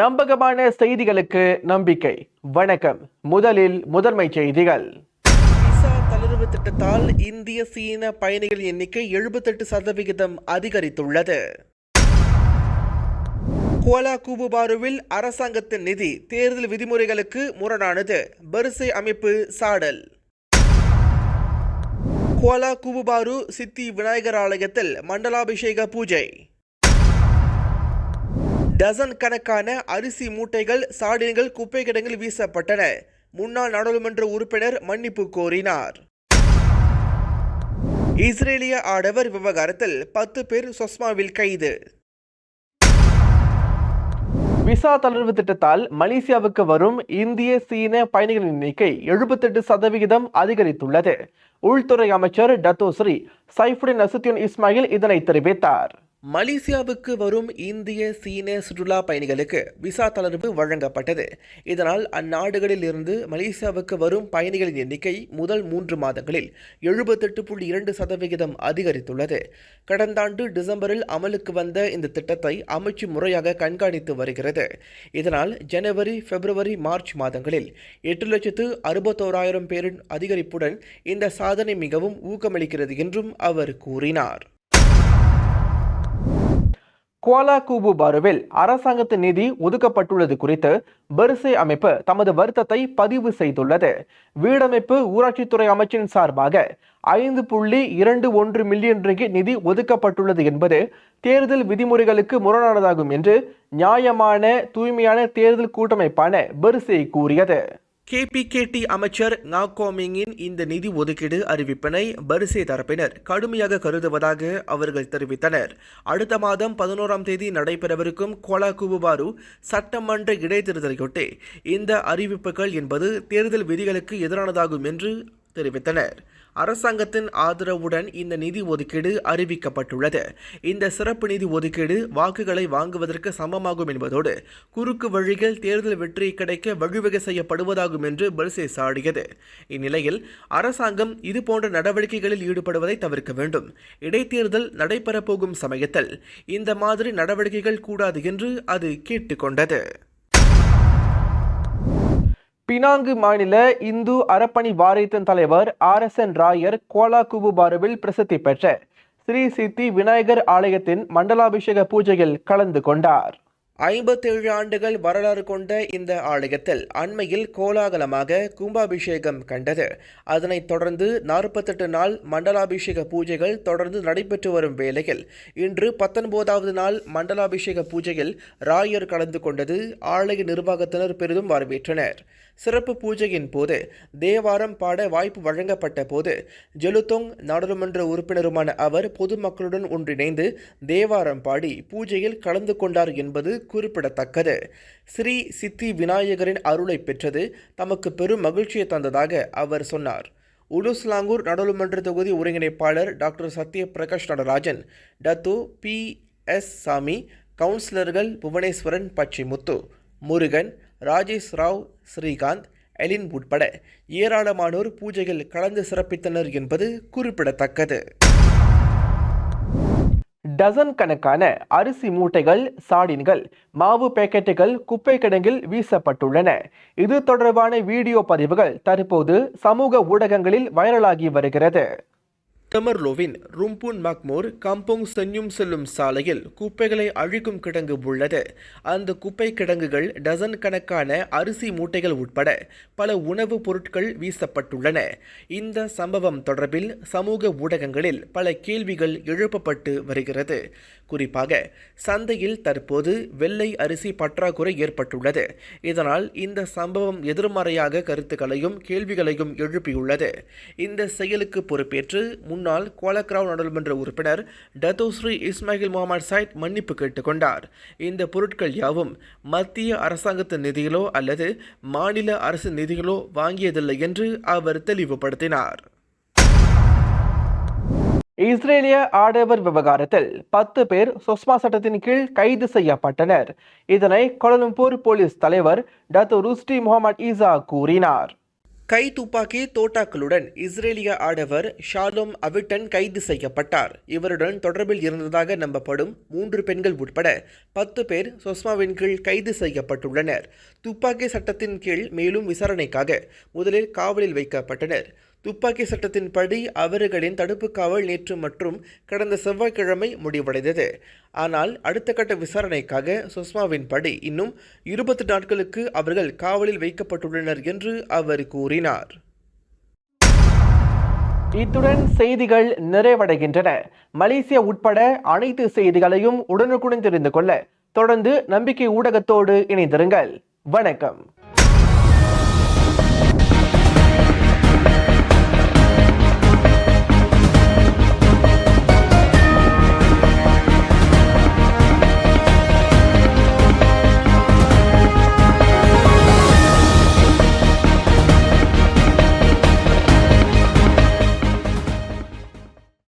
நம்பகமான செய்திகளுக்கு நம்பிக்கை. வணக்கம். முதலில் முதன்மை செய்திகள். விசா தளர்வு திட்டத்தால் இந்திய சீன பயணிகள் எண்ணிக்கை எழுபத்தெட்டு சதவிகிதம் அதிகரித்துள்ளது. கோலா கூபுபாருவில் அரசாங்கத்தின் நிதி தேர்தல் விதிமுறைகளுக்கு முரணானது. வரிசை அமைப்பு சாடல். கோலா கூபுபாரு சித்தி விநாயகர் ஆலயத்தில் மண்டலாபிஷேக பூஜை. டசன் கணக்கான அரிசி மூட்டைகள் சாடின்கள் குப்பை கிடங்கில் வீசப்பட்டன. முன்னாள் நாடாளுமன்ற உறுப்பினர் மன்னிப்பு கோரினார். இஸ்ரேலிய ஆடவர் விவகாரத்தில் பத்து பேர் சொஸ்மாவில் கைது. விசா தளர்வு திட்டத்தால் மலேசியாவுக்கு வரும் இந்திய சீன பயணிகளின் எண்ணிக்கை எழுபத்தெட்டு சதவிகிதம் அதிகரித்துள்ளது. உள்துறை அமைச்சர் டத்தோஸ்ரீ சைஃபுடின் அசுத்தியன் இஸ்மாயில் இதனை தெரிவித்தார். மலேசியாவுக்கு வரும் இந்திய சீன சுற்றுலா பயணிகளுக்கு விசா தளர்வு வழங்கப்பட்டது. இதனால் அந்நாடுகளில் இருந்து மலேசியாவுக்கு வரும் பயணிகளின் எண்ணிக்கை முதல் மூன்று மாதங்களில் எழுபத்தெட்டு புள்ளி இரண்டு சதவிகிதம் அதிகரித்துள்ளது. கடந்த ஆண்டு டிசம்பரில் அமலுக்கு வந்த இந்த திட்டத்தை அமைச்சு முறையாக கண்காணித்து வருகிறது. இதனால் ஜனவரி பிப்ரவரி மார்ச் மாதங்களில் எட்டு லட்சத்து அறுபத்தோராயிரம் பேரின் அதிகரிப்புடன் இந்த சாதனை மிகவும் ஊக்கமளிக்கிறது என்றும் அவர் கூறினார். குவாலாகூபு பாருவில் அரசாங்கத்தின் நிதி ஒதுக்கப்பட்டுள்ளது குறித்து வரிசை அமைப்பு தமது வருத்தத்தை பதிவு செய்துள்ளது. வீடமைப்பு ஊராட்சித்துறை அமைச்சின் சார்பாக ஐந்து புள்ளி இரண்டு ஒன்று மில்லியன் ரிங்கிட் நிதி ஒதுக்கப்பட்டுள்ளது என்பது தேர்தல் விதிமுறைகளுக்கு முரணானதாகும் என்று நியாயமான தூய்மையான தேர்தல் கூட்டமைப்பான வரிசை கூறியது. கேபிகேடி அமைச்சர் நாகோமிங்கின் இந்த நிதி ஒதுக்கீடு அறிவிப்பினை வரிசை தரப்பினர் கடுமையாக கருதுவதாக அவர்கள் தெரிவித்தனர். அடுத்த மாதம் பதினோராம் தேதி நடைபெறவிருக்கும் கோலா குபுபாரு சட்டமன்ற இடைத்தேர்தலையொட்டி இந்த அறிவிப்புகள் என்பது தேர்தல் விதிகளுக்கு எதிரானதாகும் என்று தெரிவித்தனர். அரசாங்கத்தின் ஆதரவுடன் இந்த நிதி ஒதுக்கீடு அறிவிக்கப்பட்டுள்ளது. இந்த சிறப்பு நிதி ஒதுக்கீடு வாக்குகளை வாங்குவதற்கு சமமாகும் என்பதோடு குறுக்கு வழிகள் தேர்தல் வெற்றி கிடைக்க வழிவகை செய்யப்படுவதாகும் என்று பெல்சே சாடியது இந்நிலையில் அரசாங்கம் இதுபோன்ற நடவடிக்கைகளில் ஈடுபடுவதை தவிர்க்க வேண்டும். இடைத்தேர்தல் நடைபெறப்போகும் சமயத்தில் இந்த மாதிரி நடவடிக்கைகள் கூடாது என்று அது கேட்டுக்கொண்டது. பினாங்கு மாநில இந்து அறப்பணி வாரியத்தின் தலைவர் R S N Rayar Kuala குபுபாருவில் பிரசித்தி பெற்ற ஸ்ரீ சித்தி விநாயகர் ஆலயத்தின் மண்டலாபிஷேக பூஜையில் கலந்து கொண்டார். ஐம்பத்தேழு ஆண்டுகள் வரலாறு கொண்ட இந்த ஆலயத்தில் அண்மையில் கோலாகலமாக கும்பாபிஷேகம் கண்டது. அதனைத் தொடர்ந்து நாற்பத்தெட்டு நாள் மண்டலாபிஷேக பூஜைகள் தொடர்ந்து நடைபெற்று வரும் வேளையில் இன்று பத்தொன்பதாவது நாள் மண்டலாபிஷேக பூஜையில் ராயர் கலந்து கொண்டது ஆலய நிர்வாகத்தினர் பெரிதும் வரவேற்றனர். சிறப்பு பூஜையின் போது தேவாரம் பாட வாய்ப்பு வழங்கப்பட்ட போது ஜெலுத்தோங் நாடாளுமன்ற உறுப்பினருமான அவர் பொதுமக்களுடன் ஒன்றிணைந்து தேவாரம் பாடி பூஜையில் கலந்து கொண்டார் என்பது குறிப்பிடத்தக்கது. ஸ்ரீ சித்தி விநாயகரின் அருளை பெற்றது தமக்கு பெரும் மகிழ்ச்சியை தந்ததாக அவர் சொன்னார். உலுஸ்லாங்கூர் நாடாளுமன்ற தொகுதி ஒருங்கிணைப்பாளர் doctor Sathya Prakash Natarajan Datuk P. S. Samy கவுன்சிலர்கள் புவனேஸ்வரன் பச்சைமுத்து முருகன் ராஜேஷ் ராவ் ஸ்ரீகாந்த் எலின் உட்பட ஏராளமானோர் பூஜையில் கலந்து சிறப்பித்தனர் என்பது குறிப்பிடத்தக்கது. டசன் கணக்கான அரிசி மூட்டைகள் சாடின்கள் மாவு பேக்கெட்டுகள் குப்பை கிடங்கில் வீசப்பட்டுள்ளன. இது தொடர்பான வீடியோ பதிவுகள் தற்போது சமூக ஊடகங்களில் வைரலாகி வருகிறது. டெமர்லோவின் ரும்பூன் மக்மோர் கம்போங் சென்யும் செல்லும் சாலையில் குப்பைகளை அழிக்கும் கிடங்கு உள்ளது. அந்த குப்பை கிடங்குகள் டசன் கணக்கான அரிசி மூட்டைகள் உட்பட பல உணவுப் பொருட்கள் வீசப்பட்டுள்ளன. இந்த சம்பவம் தொடர்பில் சமூக ஊடகங்களில் பல கேள்விகள் எழுப்பப்பட்டு வருகிறது. குறிப்பாக சந்தையில் தற்போது வெள்ளை அரிசி பற்றாக்குறை ஏற்பட்டுள்ளது. இதனால் இந்த சம்பவம் எதிர்மறையாக கருத்துக்களையும் கேள்விகளையும் எழுப்பியுள்ளது. இந்த செயலுக்கு பொறுப்பேற்று முன்னாள் கோலக்ராவ் நாடாளுமன்ற உறுப்பினர் டத்தோஸ்ரீ இஸ்மாயில் முகமது சைட் மன்னிப்பு கேட்டுக்கொண்டார் இந்த பொருட்கள் யாவும் மத்திய அரசாங்கத்தின் நிதியிலோ அல்லது மாநில அரசு நிதிகளோ வாங்கியதில்லை என்று அவர் தெளிவுபடுத்தினார். இஸ்ரேலிய ஆடவர் விவகாரத்தில் பத்து பேர் சுஷ்மா சட்டத்தின் கீழ் கைது செய்யப்பட்டனர். இதனை கோலலம்பூர் போலீஸ் தலைவர் டத்து ருஸ்டி முகமது ஈசா கூறினார். கை துப்பாக்கி தோட்டாக்களுடன் இஸ்ரேலிய ஆடவர் ஷாலோம் அவிட்டன் கைது செய்யப்பட்டார். இவருடன் தொடர்பில் இருந்ததாக நம்பப்படும் மூன்று பெண்கள் உட்பட பத்து பேர் சொஸ்மாவின் கீழ் கைது செய்யப்பட்டுள்ளனர். துப்பாக்கி சட்டத்தின் கீழ் மேலும் விசாரணைக்காக முதலில் காவலில் வைக்கப்பட்டனர். துப்பாக்கி சட்டத்தின்படி அவர்களின் தடுப்பு காவல் நேற்று மற்றும் கடந்த செவ்வாய்க்கிழமை முடிவடைந்தது. ஆனால் அடுத்த கட்ட விசாரணைக்காக சுஷ்மாவின் படி இன்னும் இருபத்தி நாட்களுக்கு அவர்கள் காவலில் வைக்கப்பட்டுள்ளனர் என்று அவர் கூறினார். இத்துடன் செய்திகள் நிறைவடைகின்றன. மலேசியா உட்பட அனைத்து செய்திகளையும் உடனுக்குடன் தெரிந்து கொள்ள தொடர்ந்து நம்பிக்கை ஊடகத்தோடு இணைந்திருங்கள். வணக்கம்.